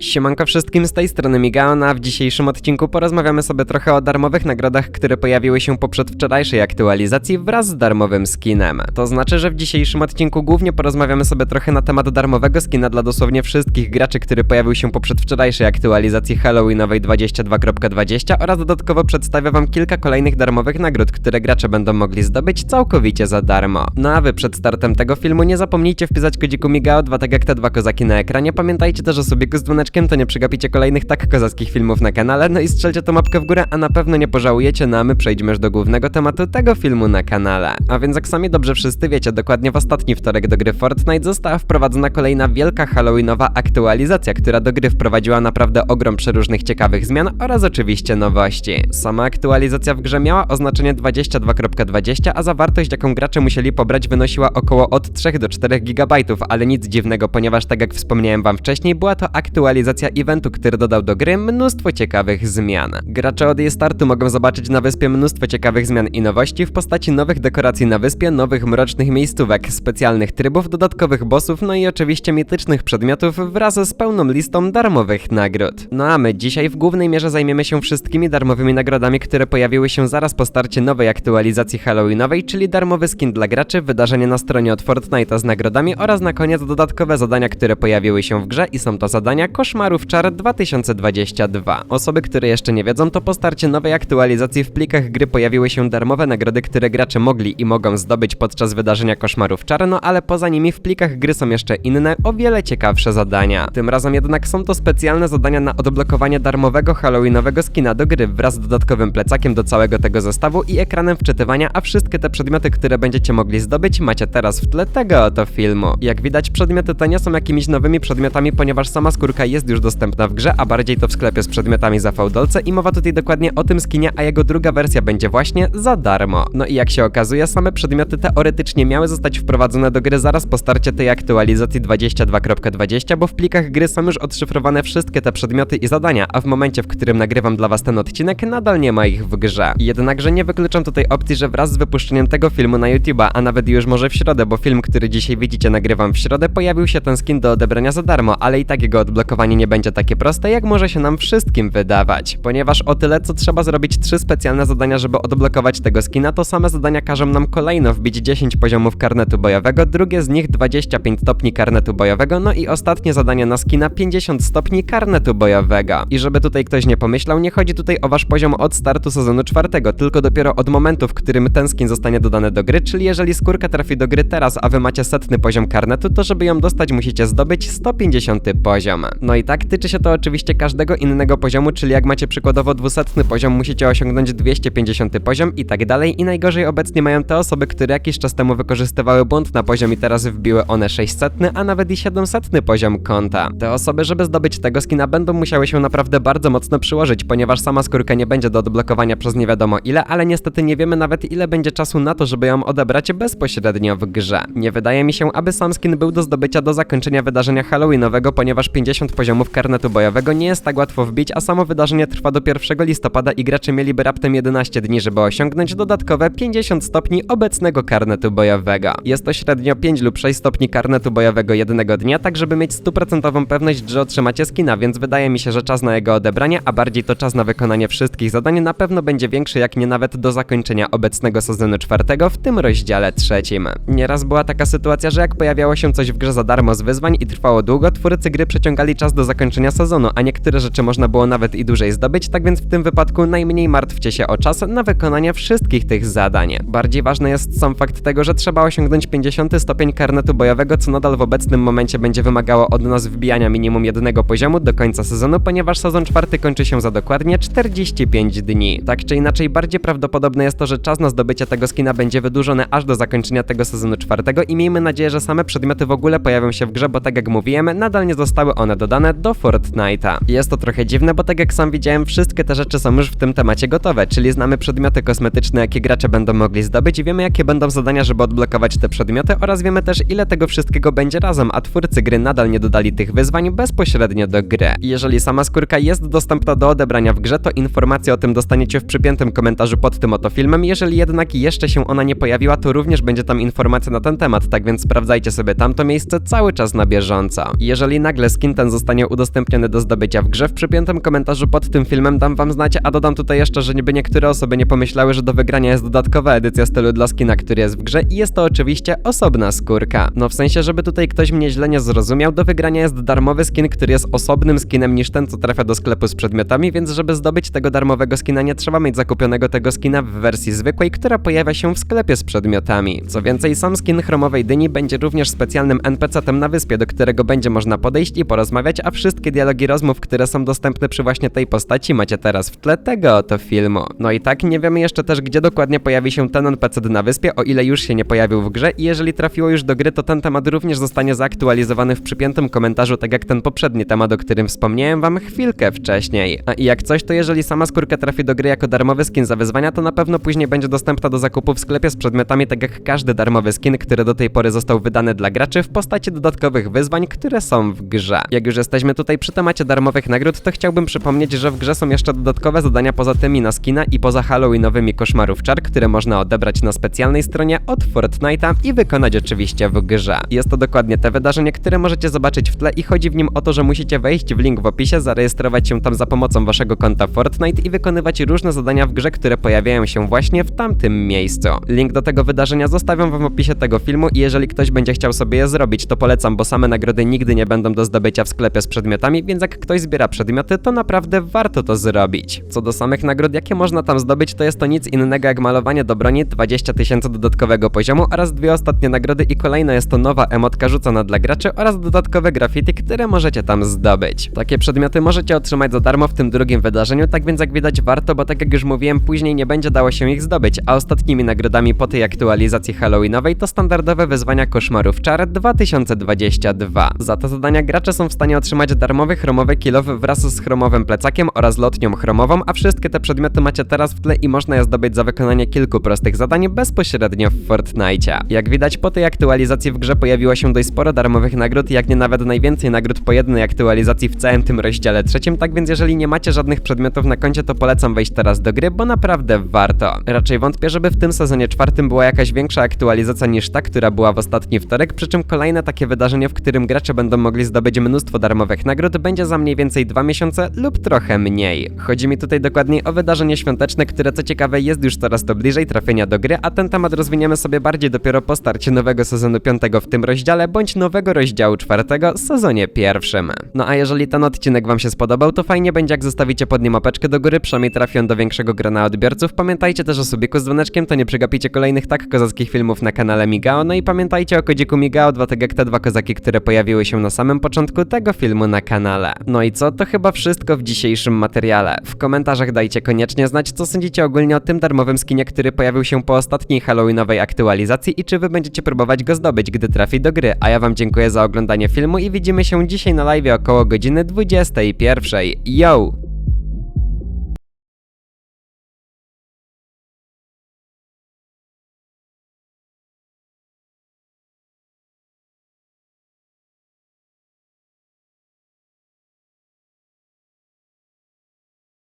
Siemanko wszystkim, z tej strony Migaon, a w dzisiejszym odcinku porozmawiamy sobie trochę o darmowych nagrodach, które pojawiły się po przedwczorajszej aktualizacji wraz z darmowym skinem. To znaczy, że w dzisiejszym odcinku głównie porozmawiamy sobie trochę na temat darmowego skina dla dosłownie wszystkich graczy, który pojawił się po przedwczorajszej aktualizacji Halloweenowej 22.20 oraz dodatkowo przedstawię wam kilka kolejnych darmowych nagród, które gracze będą mogli zdobyć całkowicie za darmo. No a wy przed startem tego filmu nie zapomnijcie wpisać kodziku Migao 2 tak jak te dwa kozaki na ekranie. Pamiętajcie też o subiku z dzwoneczkiem, to nie przegapicie kolejnych tak kozackich filmów na kanale. No i strzelcie tą mapkę w górę, a na pewno nie pożałujecie, no a my przejdźmy już do głównego tematu tego filmu na kanale. A więc jak sami dobrze wszyscy wiecie, dokładnie w ostatni wtorek do gry Fortnite została wprowadzona kolejna wielka halloweenowa aktualizacja, która do gry wprowadziła naprawdę ogrom przeróżnych ciekawych zmian oraz oczywiście nowości. Sama aktualizacja w grze miała oznaczenie 22.20, a zawartość jaką gracze musieli pobrać wynosiła około od 3 do 4 GB, ale nic dziwnego, ponieważ tak jak wspomniałem wam wcześniej, była to aktualizacja eventu, który dodał do gry mnóstwo ciekawych zmian. Gracze od jej startu mogą zobaczyć na wyspie mnóstwo ciekawych zmian i nowości w postaci nowych dekoracji na wyspie, nowych mrocznych miejscówek, specjalnych trybów, dodatkowych bossów, no i oczywiście mitycznych przedmiotów wraz z pełną listą darmowych nagród. No a my dzisiaj w głównej mierze zajmiemy się wszystkimi darmowymi nagrodami, które pojawiły się zaraz po starcie nowej aktualizacji Halloweenowej, czyli darmowy skin dla graczy, wydarzenie na stronie od Fortnite'a z nagrodami oraz na koniec dodatkowe zadania, które pojawiły się w grze i są to zadania Koszmarów Czar 2022. Osoby, które jeszcze nie wiedzą, to po starcie nowej aktualizacji w plikach gry pojawiły się darmowe nagrody, które gracze mogli i mogą zdobyć podczas wydarzenia Koszmarów Czar, no ale poza nimi w plikach gry są jeszcze inne, o wiele ciekawsze zadania. Tym razem jednak są to specjalne zadania na odblokowanie darmowego halloweenowego skina do gry wraz z dodatkowym plecakiem do całego tego zestawu i ekranem wczytywania, a wszystkie te przedmioty, które będziecie mogli zdobyć, macie teraz w tle tego oto filmu. Jak widać, przedmioty te nie są jakimiś nowymi przedmiotami, ponieważ sama skórka jest już dostępna w grze, a bardziej to w sklepie z przedmiotami za fałdolce i mowa tutaj dokładnie o tym skinie, a jego druga wersja będzie właśnie za darmo. No i jak się okazuje, same przedmioty teoretycznie miały zostać wprowadzone do gry zaraz po starcie tej aktualizacji 22.20, bo w plikach gry są już odszyfrowane wszystkie te przedmioty i zadania, a w momencie, w którym nagrywam dla was ten odcinek, nadal nie ma ich w grze. Jednakże nie wykluczam tutaj opcji, że wraz z wypuszczeniem tego filmu na YouTube'a, a nawet już może w środę, bo film, który dzisiaj widzicie, nagrywam w środę, pojawił się ten skin do odebrania za darmo, ale i tak jego odblokowanie nie będzie takie proste, jak może się nam wszystkim wydawać. Ponieważ o tyle, co trzeba zrobić trzy specjalne zadania, żeby odblokować tego skina, to same zadania każą nam kolejno wbić 10 poziomów karnetu bojowego, drugie z nich 25 stopni karnetu bojowego, no i ostatnie zadanie na skina 50 stopni karnetu bojowego. I żeby tutaj ktoś nie pomyślał, nie chodzi tutaj o wasz poziom od startu sezonu czwartego, tylko dopiero od momentu, w którym ten skin zostanie dodany do gry, czyli jeżeli skórka trafi do gry teraz, a wy macie setny poziom karnetu, to żeby ją dostać musicie zdobyć 150 poziom. No i tak tyczy się to oczywiście każdego innego poziomu, czyli jak macie przykładowo 200 poziom, musicie osiągnąć 250 poziom i tak dalej. I najgorzej obecnie mają te osoby, które jakiś czas temu wykorzystywały błąd na poziom i teraz wbiły one 600, a nawet i 700 poziom konta. Te osoby, żeby zdobyć tego skina, będą musiały się naprawdę bardzo mocno przyłożyć, ponieważ sama skórka nie będzie do odblokowania przez nie wiadomo ile, ale niestety nie wiemy nawet ile będzie czasu na to, żeby ją odebrać bezpośrednio w grze. Nie wydaje mi się, aby sam skin był do zdobycia do zakończenia wydarzenia Halloweenowego, ponieważ 50 poziomów karnetu bojowego nie jest tak łatwo wbić, a samo wydarzenie trwa do 1 listopada i gracze mieliby raptem 11 dni, żeby osiągnąć dodatkowe 50 stopni obecnego karnetu bojowego. Jest to średnio 5 lub 6 stopni karnetu bojowego jednego dnia, tak żeby mieć stuprocentową pewność, że otrzymacie skina, więc wydaje mi się, że czas na jego odebranie, a bardziej to czas na wykonanie wszystkich zadań na pewno będzie większy, jak nie nawet do zakończenia obecnego sezonu czwartego, w tym rozdziale trzecim. Nieraz była taka sytuacja, że jak pojawiało się coś w grze za darmo z wyzwań i trwało długo, twórcy gry przeciągali czas do zakończenia sezonu, a niektóre rzeczy można było nawet i dłużej zdobyć, tak więc w tym wypadku najmniej martwcie się o czas na wykonanie wszystkich tych zadań. Bardziej ważny jest sam fakt tego, że trzeba osiągnąć 50 stopień karnetu bojowego, co nadal w obecnym momencie będzie wymagało od nas wbijania minimum jednego poziomu do końca sezonu, ponieważ sezon czwarty kończy się za dokładnie 45 dni. Tak czy inaczej, bardziej prawdopodobne jest to, że czas na zdobycie tego skina będzie wydłużony aż do zakończenia tego sezonu czwartego i miejmy nadzieję, że same przedmioty w ogóle pojawią się w grze, bo tak jak mówiłem, nadal nie zostały one dodane do Fortnite'a. Jest to trochę dziwne, bo tak jak sam widziałem, wszystkie te rzeczy są już w tym temacie gotowe, czyli znamy przedmioty kosmetyczne, jakie gracze będą mogli zdobyć, wiemy jakie będą zadania, żeby odblokować te przedmioty oraz wiemy też ile tego wszystkiego będzie razem, a twórcy gry nadal nie dodali tych wyzwań bezpośrednio do gry. Jeżeli sama skórka jest dostępna do odebrania w grze, to informacje o tym dostaniecie w przypiętym komentarzu pod tym oto filmem. Jeżeli jednak jeszcze się ona nie pojawiła, to również będzie tam informacja na ten temat, tak więc sprawdzajcie sobie tamto miejsce cały czas na bieżąco. Jeżeli nagle skin ten zostanie zostanie udostępniony do zdobycia w grze. W przypiętym komentarzu pod tym filmem dam wam znać, a dodam tutaj jeszcze, że niby niektóre osoby nie pomyślały, że do wygrania jest dodatkowa edycja stylu dla skina, który jest w grze i jest to oczywiście osobna skórka. No w sensie, żeby tutaj ktoś mnie źle nie zrozumiał, do wygrania jest darmowy skin, który jest osobnym skinem niż ten, co trafia do sklepu z przedmiotami, więc żeby zdobyć tego darmowego skina nie trzeba mieć zakupionego tego skina w wersji zwykłej, która pojawia się w sklepie z przedmiotami. Co więcej, sam skin chromowej dyni będzie również specjalnym NPC-tem na wyspie, do którego będzie można podejść i porozmawiać, a wszystkie dialogi rozmów, które są dostępne przy właśnie tej postaci macie teraz w tle tego oto filmu. No i tak, nie wiemy jeszcze też, gdzie dokładnie pojawi się ten NPC na wyspie, o ile już się nie pojawił w grze i jeżeli trafiło już do gry, to ten temat również zostanie zaktualizowany w przypiętym komentarzu, tak jak ten poprzedni temat, o którym wspomniałem wam chwilkę wcześniej. A i jak coś, to jeżeli sama skórka trafi do gry jako darmowy skin za wyzwania, to na pewno później będzie dostępna do zakupu w sklepie z przedmiotami, tak jak każdy darmowy skin, który do tej pory został wydany dla graczy w postaci dodatkowych wyzwań, które są w grze. Jak już jesteśmy tutaj przy temacie darmowych nagród, to chciałbym przypomnieć, że w grze są jeszcze dodatkowe zadania poza tymi na skina i poza halloweenowymi koszmarów czar, które można odebrać na specjalnej stronie od Fortnite'a i wykonać oczywiście w grze. Jest to dokładnie te wydarzenie, które możecie zobaczyć w tle i chodzi w nim o to, że musicie wejść w link w opisie, zarejestrować się tam za pomocą waszego konta Fortnite i wykonywać różne zadania w grze, które pojawiają się właśnie w tamtym miejscu. Link do tego wydarzenia zostawiam wam w opisie tego filmu i jeżeli ktoś będzie chciał sobie je zrobić, to polecam, bo same nagrody nigdy nie będą do zdobycia w sklepie z przedmiotami, więc jak ktoś zbiera przedmioty, to naprawdę warto to zrobić. Co do samych nagród, jakie można tam zdobyć, to jest to nic innego jak malowanie do broni 20 tysięcy dodatkowego poziomu oraz dwie ostatnie nagrody i kolejna jest to nowa emotka rzucona dla graczy oraz dodatkowe graffiti, które możecie tam zdobyć. Takie przedmioty możecie otrzymać za darmo w tym drugim wydarzeniu, tak więc jak widać warto, bo tak jak już mówiłem, później nie będzie dało się ich zdobyć, a ostatnimi nagrodami po tej aktualizacji halloweenowej to standardowe wyzwania koszmarów czar 2022. Za te zadania gracze są w stanie otrzymać darmowy chromowy kilow wraz z chromowym plecakiem oraz lotnią chromową, a wszystkie te przedmioty macie teraz w tle i można je zdobyć za wykonanie kilku prostych zadań bezpośrednio w Fortnite. Jak widać po tej aktualizacji w grze pojawiło się dość sporo darmowych nagród, jak nie nawet najwięcej nagród po jednej aktualizacji w całym tym rozdziale trzecim, tak więc jeżeli nie macie żadnych przedmiotów na koncie, to polecam wejść teraz do gry, bo naprawdę warto. Raczej wątpię, żeby w tym sezonie czwartym była jakaś większa aktualizacja niż ta, która była w ostatni wtorek, przy czym kolejne takie wydarzenie, w którym gracze będą mogli zdobyć mnóstwo darmowych nagród, będzie za mniej więcej dwa miesiące lub trochę mniej. Chodzi mi tutaj dokładniej o wydarzenie świąteczne, które co ciekawe jest już coraz to bliżej trafienia do gry, a ten temat rozwiniemy sobie bardziej dopiero po starcie nowego sezonu piątego w tym rozdziale, bądź nowego rozdziału czwartego w sezonie pierwszym. No a jeżeli ten odcinek wam się spodobał, to fajnie będzie jak zostawicie pod nim łapeczkę do góry, przynajmniej trafi on do większego grona odbiorców. Pamiętajcie też o subiku z dzwoneczkiem, to nie przegapicie kolejnych tak kozackich filmów na kanale Migao, no i pamiętajcie o kodziku Migao, dwa jak te dwa kozaki, które pojawiły się na samym początku tego filmu na kanale. No i co, to chyba wszystko w dzisiejszym materiale. W komentarzach dajcie koniecznie znać, co sądzicie ogólnie o tym darmowym skinie, który pojawił się po ostatniej halloweenowej aktualizacji i czy wy będziecie próbować go zdobyć, gdy trafi do gry. A ja wam dziękuję za oglądanie filmu i widzimy się dzisiaj na live około godziny 21. Yo!